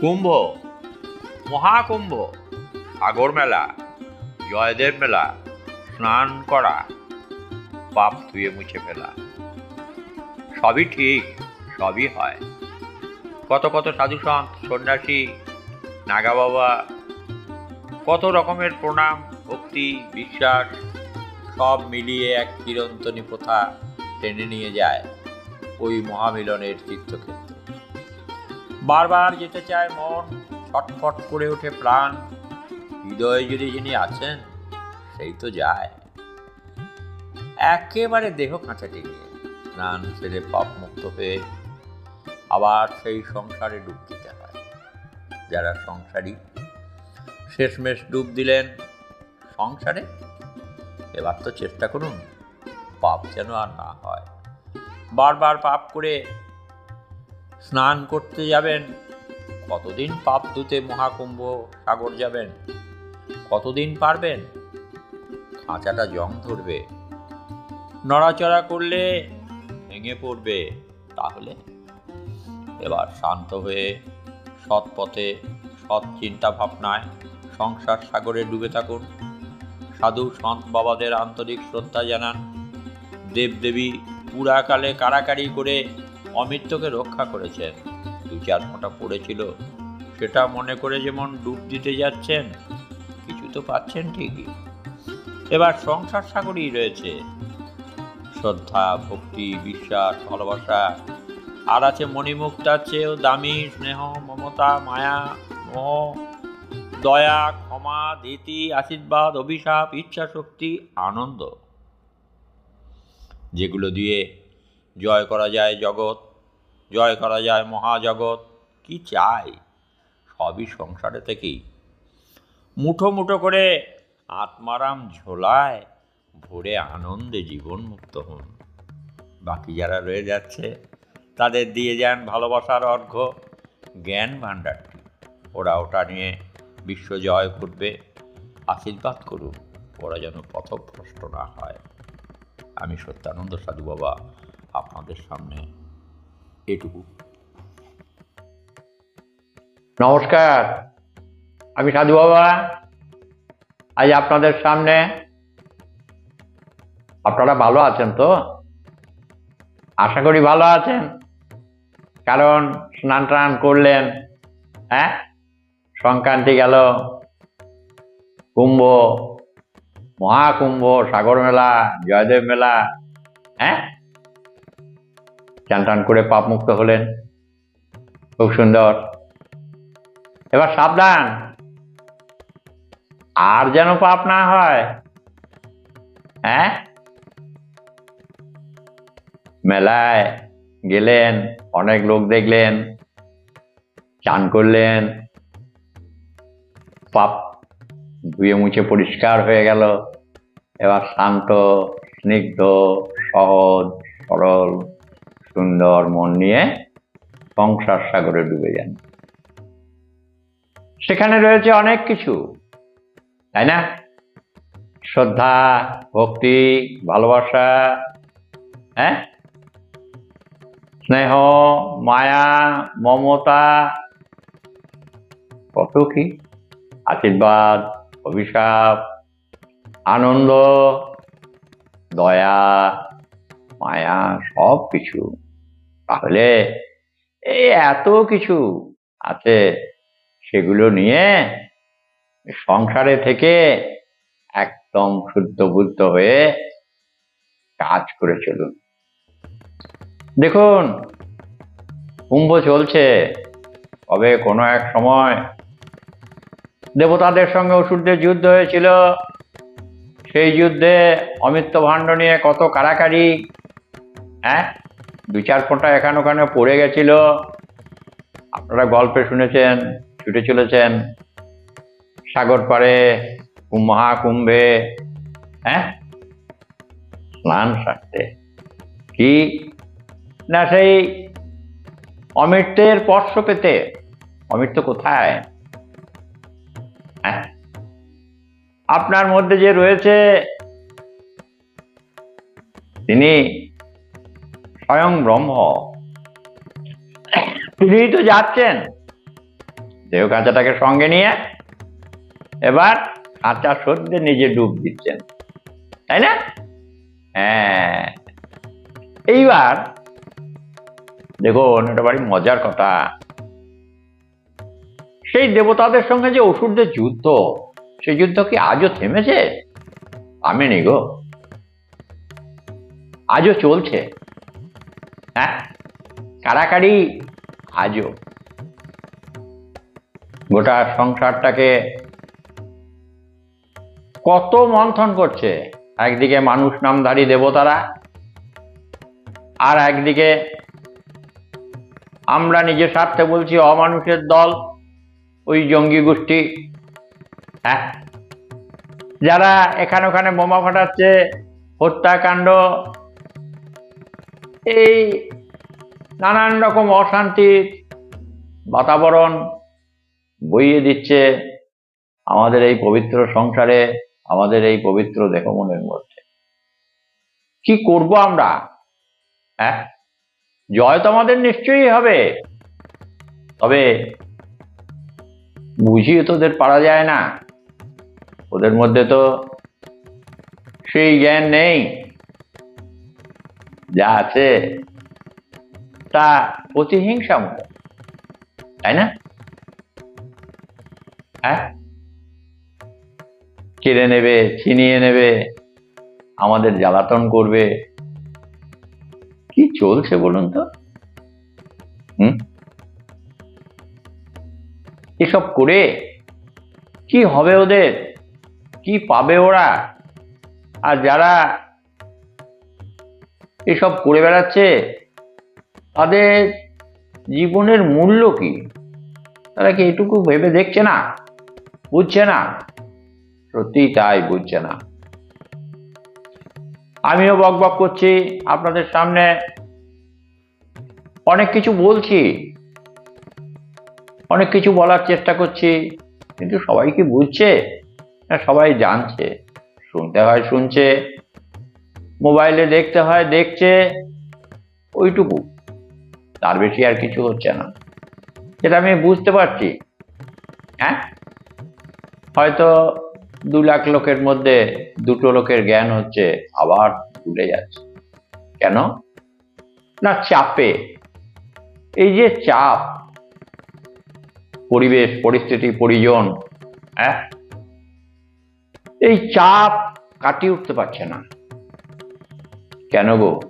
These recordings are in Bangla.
কুম্ভ, মহাকুম্ভ সাগর মেলা, জয়দেব মেলা, স্নান করা, পাপ ধুয়ে মুছে ফেলা। সবই ঠিক, সবই হয়। কত কত সাধু সন্ত, সন্ন্যাসী, নাগা বাবা, কত রকমের প্রণাম, ভক্তি, বিশ্বাস, সব মিলিয়ে এক চিরন্তনী প্রথা টেনে নিয়ে যায় ওই মহামিলনের তীর্থক্ষেত্র। বারবার যেতে চায় মন, ছটফট করে ওঠে প্রাণ। হৃদয়ে যদি যিনি আছেন, সেই তো যায়। একেবারে দেহ কাঁচাটি নিয়ে স্নান সেরে পাপ মুক্ত হয়ে আবার সেই সংসারে ডুব দিতে হয়। যারা সংসারী, শেষমেশ ডুব দিলেন সংসারে, এবার তো চেষ্টা করুন, পাপ যেন আর না হয়। বারবার পাপ করে স্নান করতে যাবেন। কতদিন পাপ ধুতে মহাকুম্ভ সাগর যাবেন? কতদিন পারবেন? খাঁচাটা জং ধরবে। নড়াচড়া করলে ভেঙে পড়বে। তাহলে এবার শান্ত হয়ে সৎ পথে সৎ চিন্তা ভাবনায় সংসার সাগরে ডুবে থাকুন। সাধু সন্ত বাবাদের আন্তরিক শ্রদ্ধা জানান। দেবদেবী পুরাকালে কারাকারি করে অমৃত্যকে রক্ষা করেছেন। দু চার ফোঁটা পড়েছিল। সেটা মনে করে যেমন ডুব দিতে যাচ্ছেন, কিছু তো পাচ্ছেন ঠিকই। এবার সংসার সাগরই রয়েছে। শ্রদ্ধা, ভক্তি, বিশ্বাস, ভালোবাসা, আর আছে মণিমুক্তার চেয়েও দামি, স্নেহ, মমতা, মায়া, মোহ, দয়া, ক্ষমা, ধীতি, আশীর্বাদ, অভিশাপ ইচ্ছা শক্তি আনন্দ। যেগুলো দিয়ে জয় করা যায় জগৎ, জয় করা যায় মহাজগৎ। কি চাই? সবই সংসারে থেকেই। মুঠো মুঠো করে আত্মারাম ঝোলায়, ভরে আনন্দে জীবন মুক্ত হন। বাকি যারা রয়ে যাচ্ছে, তাদের দিয়ে যান ভালোবাসার অর্ঘ্য। জ্ঞান ভাণ্ডারটি ওরা ওটা নিয়ে বিশ্ব জয় করবে। আশীর্বাদ করুন, ওরা যেন পথভ্রষ্ট না হয়। আমি সত্যানন্দ সাধু বাবা আপনাদের সামনে এটুকু। নমস্কার, আমি সাধু বাবা। আজ আপনাদের সামনে, আপনারা ভালো আছেন তো? আশা করি ভালো আছেন। কারণ স্নান টান করলেন হ্যাঁ? সংক্রান্তি গেল। কুম্ভ, মহাকুম্ভ, সাগর মেলা, জয়দেব মেলা হ্যাঁ? চান টান করে পাপ মুক্ত হলেন খুব সুন্দর। এবার সাবধান। আর যেন পাপ না হয়। হ্যাঁ? মেলায় গেলেন, অনেক লোক দেখলেন, চান করলেন। পাপ ধুয়ে মুছে পরিষ্কার হয়ে গেল। এবার শান্ত, স্নিগ্ধ, সহজ, সরল সুন্দর মন নিয়ে সংসার সাগরে ডুবে যান। সেখানে রয়েছে অনেক কিছু, তাই না? শ্রদ্ধা, ভক্তি, ভালোবাসা হ্যাঁ? স্নেহ, মায়া, মমতা, কত কি? আশীর্বাদ, অভিশাপ, আনন্দ, দয়া, মায়া, সব কিছু। তাহলে এই এত কিছু আছে সেগুলো নিয়ে সংসারে থেকে একদম শুদ্ধ বুদ্ধ হয়ে কাজ করে চলুন। দেখুন, কুম্ভ চলছে, তবে কোনো এক সময় দেবতাদের সঙ্গে অসুরদের যুদ্ধ হয়েছিল। সেই যুদ্ধে অমিত্র ভাণ্ড নিয়ে কত কারাকারি হ্যাঁ? দু চার ফোঁটা এখানে ওখানে পড়ে গেছিল। আপনারা গল্পে শুনেছেন, ছুটে চলেছেন। সাগর পাড়ে মহাকুম্ভে হ্যাঁ? স্নান সারতে। কি? না সেই অমৃতের স্পর্শ পেতে। অমৃত কোথায়? হ্যাঁ? আপনার মধ্যে যে রয়েছে, তিনি স্বয়ং ব্রহ্ম। তিনিই তো যাচ্ছেন। দেহ কাঁচাটাকে সঙ্গে নিয়ে এবার কাঁচা সদ্যে নিজে ডুব দিচ্ছেন। তাই না? হ্যাঁ। এইবার দেখুন, এটা বাড়ি মজার কথা। সেই দেবতাদের সঙ্গে যে অসুরদের যুদ্ধ, সেই যুদ্ধ কি আজও থেমেছে? থামেনি গো। আজও চলছে। কাড়াকাড়ি, আজও। গোটা সংসারটাকে কত মন্থন করছে। একদিকে মানুষ নামধারী দেবতারা, আর একদিকে আমরা নিজের স্বার্থে বলছি অমানুষের দল, ওই জঙ্গি গোষ্ঠী। হ্যাঁ। যারা এখানে ওখানে বোমা ফাটাচ্ছে, হত্যাকাণ্ড, এই নানান রকম অশান্তির বাতাবরণ বইয়ে দিচ্ছে আমাদের এই পবিত্র সংসারে, আমাদের এই পবিত্র দেহমনের মধ্যে। কি করব আমরা? হ্যাঁ? জয় তো আমাদের নিশ্চয়ই হবে। তবে বুঝিয়ে তো ওদের পারা যায় না। ওদের মধ্যে তো সেই জ্ঞান নেই। যা আছে তা প্রতিহিংসামূলক তাই না? হ্যাঁ? কেড়ে নেবে, ছিনিয়ে নেবে, আমাদের জ্বালাতন করবে। কি চলছে বলুন তো? হুম? এসব করে কি হবে ওদের? কি পাবে ওরা? আর যারা এসব করে বেড়াচ্ছে তাদের জীবনের মূল্য কি? তারা কি এটুকু ভেবে দেখছে না? বুঝছে না? সত্যিই তাই বুঝছে না। আমিও বক বক করছি, আপনাদের সামনে অনেক কিছু বলছি, অনেক কিছু বলার চেষ্টা করছি, কিন্তু সবাই কি বুঝছে? না, সবাই জানছে, শুনতে হয় শুনছে, মোবাইলে দেখতে হয় দেখছে, ওইটুকু। তার বেশি আর কিছু হচ্ছে না। সেটা আমি বুঝতে পারছি হ্যাঁ? হয়তো দু লাখ লোকের মধ্যে দুটো লোকের জ্ঞান হচ্ছে আবার ভুলে যাচ্ছে। কেন? না, চাপে। এই যে চাপ, পরিবেশ, পরিস্থিতি, পরিজন হ্যাঁ? এই চাপ কাটিয়ে উঠতে পারছে না। কেন গো?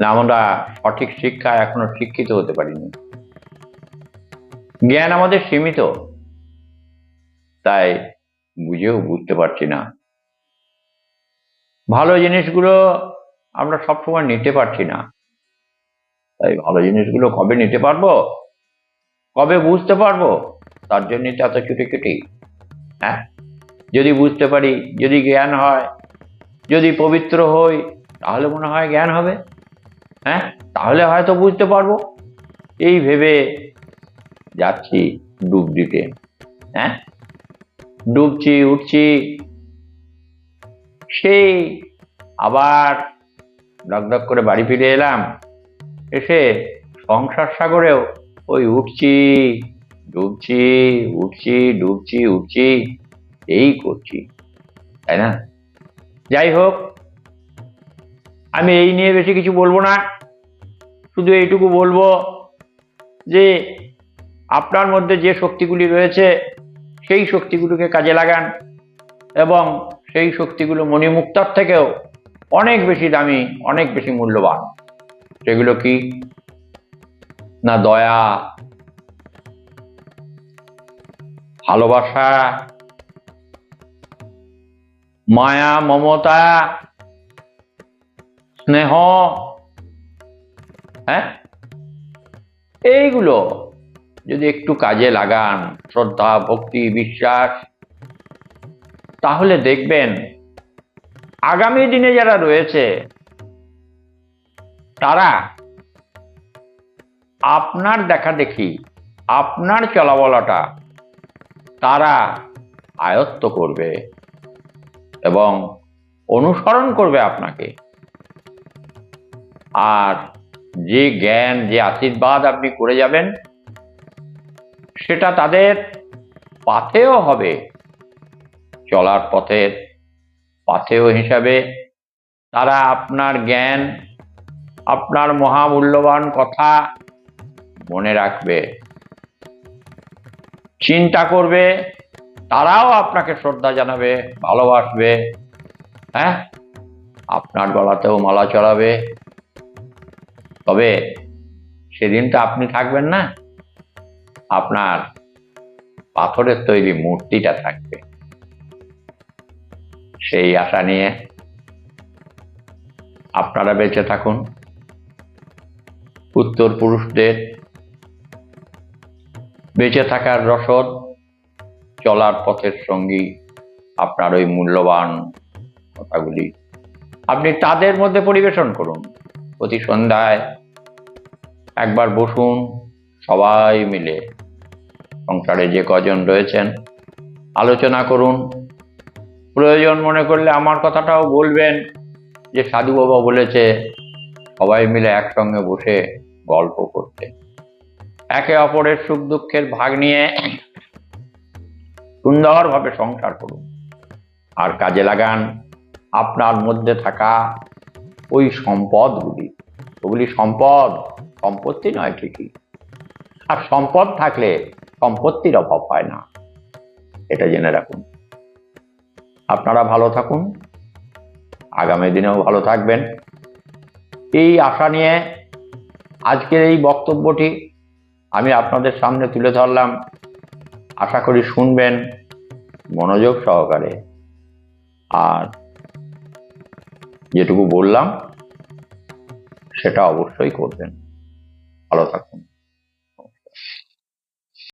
আমরা সঠিক শিক্ষা এখনও শিক্ষিত হতে পারিনি। জ্ঞান আমাদের সীমিত, তাই বুঝেও বুঝতে পারছি না। ভালো জিনিসগুলো আমরা সবসময় নিতে পারছি না। তাই ভালো জিনিসগুলো কবে নিতে পারব? কবে বুঝতে পারব? তার জন্যই তো এত ছুটি ছুটি হ্যাঁ? যদি বুঝতে পারি, যদি জ্ঞান হয়, যদি পবিত্র হই, তাহলে মনে হয় জ্ঞান হবে। হ্যাঁ? তাহলে হয়তো বুঝতে পারব। এই ভেবে যাচ্ছি ডুব দিতে হ্যাঁ? ডুবছি, উঠছি। সেই আবার ডক ডক করে বাড়ি ফিরে এলাম। এসে সংসার সাগরেও ওই উঠছি, ডুবছি উঠছি ডুবছি, উঠছি, এই করছি, তাই না? যাই হোক, আমি এই নিয়ে বেশি কিছু বলব না। শুধু এইটুকু বলব যে আপনার মধ্যে যে শক্তিগুলি রয়েছে, সেই শক্তিগুলোকে কাজে লাগান এবং সেই শক্তিগুলো মণিমুক্তার থেকেও অনেক বেশি দামি, অনেক বেশি মূল্যবান। সেগুলো কি? না দয়া, ভালোবাসা, মায়া, মমতা, স্নেহ হ্যাঁ? এইগুলো যদি একটু কাজে লাগান, শ্রদ্ধা, ভক্তি, বিশ্বাস, তাহলে দেখবেন আগামী দিনে যারা রয়েছে, তারা আপনার দেখা দেখি, আপনার চলাবলাটা তারা আয়ত্ত করবে এবং অনুসরণ করবে আপনাকে। আর যে জ্ঞান, যে আশীর্বাদ আপনি করে যাবেন, সেটা তাদের পাথেও হবে, চলার পথের পাথেয় হিসাবে তারা আপনার জ্ঞান, আপনার মহামূল্যবান কথা মনে রাখবে। চিন্তা করবে, তারাও আপনাকে শ্রদ্ধা জানাবে, ভালোবাসবে হ্যাঁ? আপনার গলাতেও মালা চড়াবে তবে সেদিন তো আপনি থাকবেন না। আপনার পাথরের তৈরি মূর্তিটা থাকবে। সেই আশা নিয়ে আপনারা বেঁচে থাকুন। উত্তর পুরুষদের বেঁচে থাকার রসদ, চলার পথের সঙ্গী আপনার ওই মূল্যবান কথাগুলি। আপনি তাদের মধ্যে পরিবেশন করুন। প্রতি সন্ধ্যায় একবার বসুন সবাই মিলে। সংসারে যে কজন রয়েছেন, আলোচনা করুন। প্রয়োজন মনে করলে আমার কথাটাও বলবেন, যে সাধু বাবা বলেছে, সবাই মিলে একসঙ্গে বসে গল্প করতে। একে অপরের সুখ দুঃখের ভাগ নিয়ে সুন্দরভাবে সংসার করুন। আর কাজে লাগান, আপনার মধ্যে থাকা ওই সম্পদগুলি। ওগুলি সম্পদ, সম্পত্তি নয় ঠিকই। আর সম্পদ থাকলে সম্পত্তির অভাব হয় না। এটা জেনে রাখুন। আপনারা ভালো থাকুন। আগামী দিনেও ভালো থাকবেন। এই আশা নিয়ে আজকের এই বক্তব্যটি আমি আপনাদের সামনে তুলে ধরলাম। আশা করি শুনবেন মনোযোগ সহকারে। আর যেটুকু বললাম সেটা অবশ্যই করবেন। ভালো থাকুন।